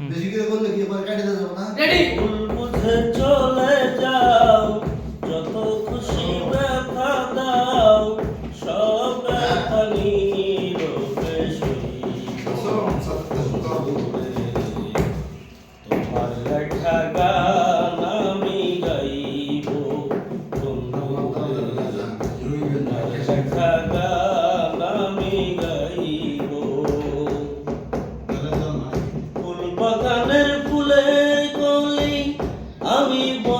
বেশি করে করলে কি? এবার কাটে যাবে না? রেডি বুঝে চলে যাও যত খুশি ব্যথা দাও সব ব্যথা নীরবে